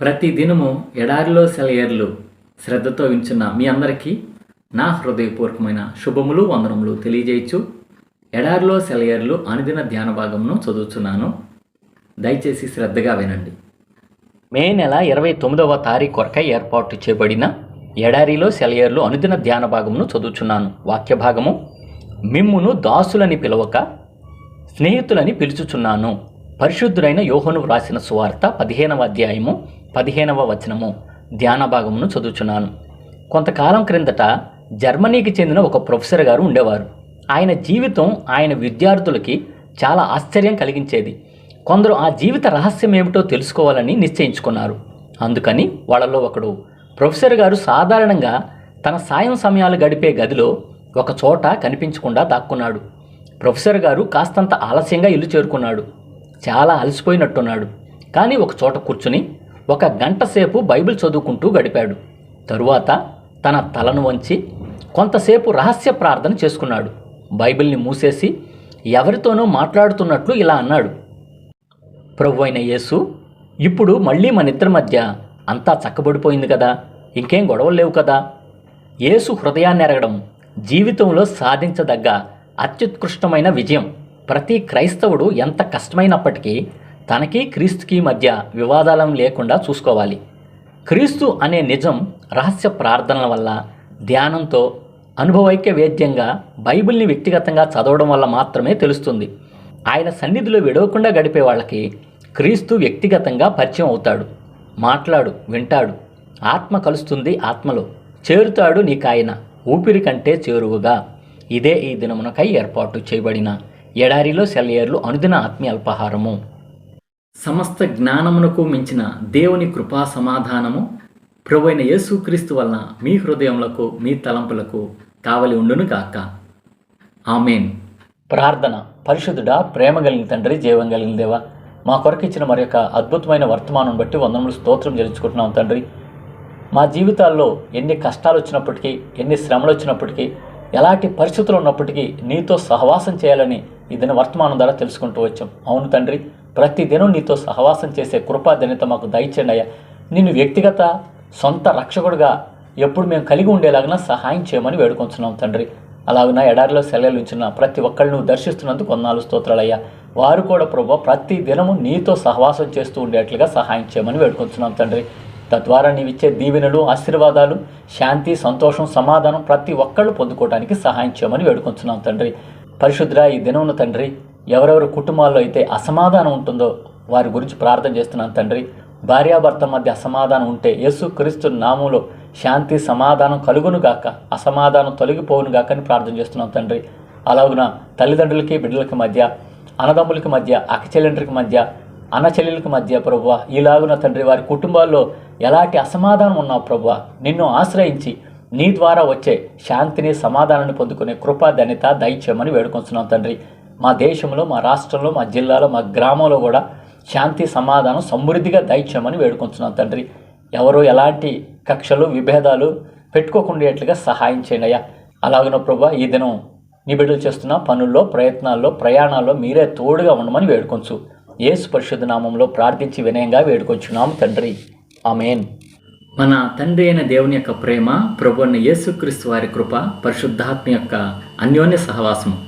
ప్రతి దినము ఎడారిలో సెలయర్లు శ్రద్ధతో వించున్న మీ అందరికీ నా హృదయపూర్వకమైన శుభములు వందనములు తెలియజేయచ్చు. ఎడారిలో సెలయర్లు అనుదిన ధ్యాన భాగమును చదువుతున్నాను దయచేసి శ్రద్ధగా వినండి. మే నెల ఇరవై తొమ్మిదవ తారీఖు కొరకై ఏర్పాటు చేయబడిన ఎడారిలో సెలయర్లు అనుదిన ధ్యాన భాగమును చదువుచున్నాను. వాక్య భాగము మిమ్మును దాసులని పిలవక స్నేహితులని పిలుచుచున్నాను. పరిశుద్ధుడైన యోహను వ్రాసిన సువార్త పదిహేనవ అధ్యాయము పదిహేనవ వచనము ధ్యాన భాగమును చదువుచున్నాను. కొంతకాలం క్రిందట జర్మనీకి చెందిన ఒక ప్రొఫెసర్ గారు ఉండేవారు. ఆయన జీవితం ఆయన విద్యార్థులకి చాలా ఆశ్చర్యం కలిగించేది. కొందరు ఆ జీవిత రహస్యం ఏమిటో తెలుసుకోవాలని నిశ్చయించుకున్నారు. అందుకని వాళ్ళలో ఒకడు ప్రొఫెసర్ గారు సాధారణంగా తన సాయం సమయాలు గడిపే గదిలో ఒక చోట కనిపించకుండా దాక్కున్నాడు. ప్రొఫెసర్ గారు కాస్తంత ఆలస్యంగా ఇల్లు చేరుకున్నాడు. చాలా అలసిపోయినట్టున్నాడు. కానీ ఒక చోట కూర్చుని ఒక గంట సేపు బైబిల్ చదువుకుంటూ గడిపాడు. తరువాత తన తలను వంచి కొంతసేపు రహస్య ప్రార్థన చేసుకున్నాడు. బైబిల్ని మూసేసి ఎవరితోనో మాట్లాడుతున్నట్లు ఇలా అన్నాడు. ప్రభు అయిన యేసు ఇప్పుడు మళ్ళీ మన ఇద్దరి మధ్య అంతా చక్కబడిపోయింది కదా? ఇంకేం గొడవలు లేవు కదా? యేసు హృదయాన్ని ఎరగడం జీవితంలో సాధించదగ్గ అత్యుత్కృష్టమైన విజయం. ప్రతి క్రైస్తవుడు ఎంత కష్టమైనప్పటికీ తనకి క్రీస్తుకి మధ్య వివాదాలం లేకుండా చూసుకోవాలి. క్రీస్తు అనే నిజం రహస్య ప్రార్థనల వల్ల ధ్యానంతో అనుభవైక్య వేద్యంగా బైబిల్ని వ్యక్తిగతంగా చదవడం వల్ల మాత్రమే తెలుస్తుంది. ఆయన సన్నిధిలో విడవకుండా గడిపే వాళ్ళకి క్రీస్తు వ్యక్తిగతంగా పరిచయం అవుతాడు. మాట్లాడు వింటాడు. ఆత్మ కలుస్తుంది ఆత్మలో. చేరుతాడు నీకాయన ఊపిరి కంటే చేరువుగా. ఇదే ఈ దినమునకై ఏర్పాటు చేయబడిన ఎడారిలో సెలయేర్లు అనుదిన ఆత్మీయ అల్పాహారము. సమస్త జ్ఞానమునకు మించిన దేవుని కృపా సమాధానము ప్రభువైన యేసుక్రీస్తు వలన మీ హృదయములకు మీ తలంపులకు కావలి ఉండును గాక. ఆమెన్. ప్రార్థన పరిశుద్ధుడా ప్రేమ కలిగిన తండ్రి జీవం కలిగిన దేవా మా కొరకు ఇచ్చిన మరి యొక్క అద్భుతమైన వర్తమానం బట్టి వందములు స్తోత్రం చెల్లించుకుంటున్నాం తండ్రి. మా జీవితాల్లో ఎన్ని కష్టాలు వచ్చినప్పటికీ ఎన్ని శ్రమలు వచ్చినప్పటికీ ఎలాంటి పరిస్థితులు ఉన్నప్పటికీ నీతో సహవాసం చేయాలని ఇదని వర్తమానం ద్వారా తెలుసుకుంటూ వచ్చాం. అవును తండ్రి. ప్రతి దినం నీతో సహవాసం చేసే కృపాధన్యత మాకు దయచేయండి అయ్యా నిన్ను వ్యక్తిగత సొంత రక్షకుడుగా ఎప్పుడు మేము కలిగి ఉండేలాగా సహాయం చేయమని వేడుకొంచున్నాం తండ్రి. అలాగున ఎడారిలో సెలవులు ఇచ్చిన ప్రతి ఒక్కళ్ళను దర్శిస్తున్నందుకు కొన్నాళ్ళు స్తోత్రాలయ్యా. వారు కూడా ప్రభు ప్రతి దినము నీతో సహవాసం చేస్తూ ఉండేట్లుగా సహాయం చేయమని వేడుకొంచున్నాం తండ్రి. తద్వారా నీవిచ్చే దీవెనలు ఆశీర్వాదాలు శాంతి సంతోషం సమాధానం ప్రతి ఒక్కళ్ళు పొందుకోవడానికి సహాయం చేయమని వేడుకొంచున్నాం తండ్రి. పరిశుద్ర ఈ దినమున తండ్రి ఎవరెవరి కుటుంబాల్లో అయితే అసమాధానం ఉంటుందో వారి గురించి ప్రార్థన చేస్తున్నాను తండ్రి. భార్యాభర్త మధ్య అసమాధానం ఉంటే యేసు క్రీస్తు నామంలో శాంతి సమాధానం కలుగును గాక అసమాధానం తొలగిపోవును గాక అని ప్రార్థన చేస్తున్నాం తండ్రి. అలాగున తల్లిదండ్రులకి బిడ్డలకి మధ్య అన్నదమ్ములకి మధ్య అక్కచెల్లెండ్రికి మధ్య అన్నచెల్లెలకి మధ్య ప్రభువ ఈలాగున తండ్రి వారి కుటుంబాల్లో ఎలాంటి అసమాధానం ఉన్నావు ప్రభువ నిన్ను ఆశ్రయించి నీ ద్వారా వచ్చే శాంతిని సమాధానాన్ని పొందుకునే కృపా ధన్యత దయచేయమని వేడుకొస్తున్నాం తండ్రి. మా దేశంలో మా రాష్ట్రంలో మా జిల్లాలో మా గ్రామంలో కూడా శాంతి సమాధానం సమృద్ధిగా దయచేయమని వేడుకొంచున్నాం తండ్రి. ఎవరు ఎలాంటి కక్షలు విభేదాలు పెట్టుకోకుండా సహాయం చేయండి అయ్యా. అలాగిన ప్రభా ఈ దినం నీ బిడ్డలు చేస్తున్న పనుల్లో ప్రయత్నాల్లో ప్రయాణాల్లో మీరే తోడుగా ఉండమని వేడుకొంచు. యేసు పరిశుద్ధ నామంలో ప్రార్థించి వినయంగా వేడుకొచ్చున్నాము తండ్రి. ఆమెన్. మన తండ్రి అయిన దేవుని యొక్క ప్రేమ ప్రభు యేసుక్రీస్తు వారి కృప పరిశుద్ధాత్మ యొక్క అన్యోన్య సహవాసం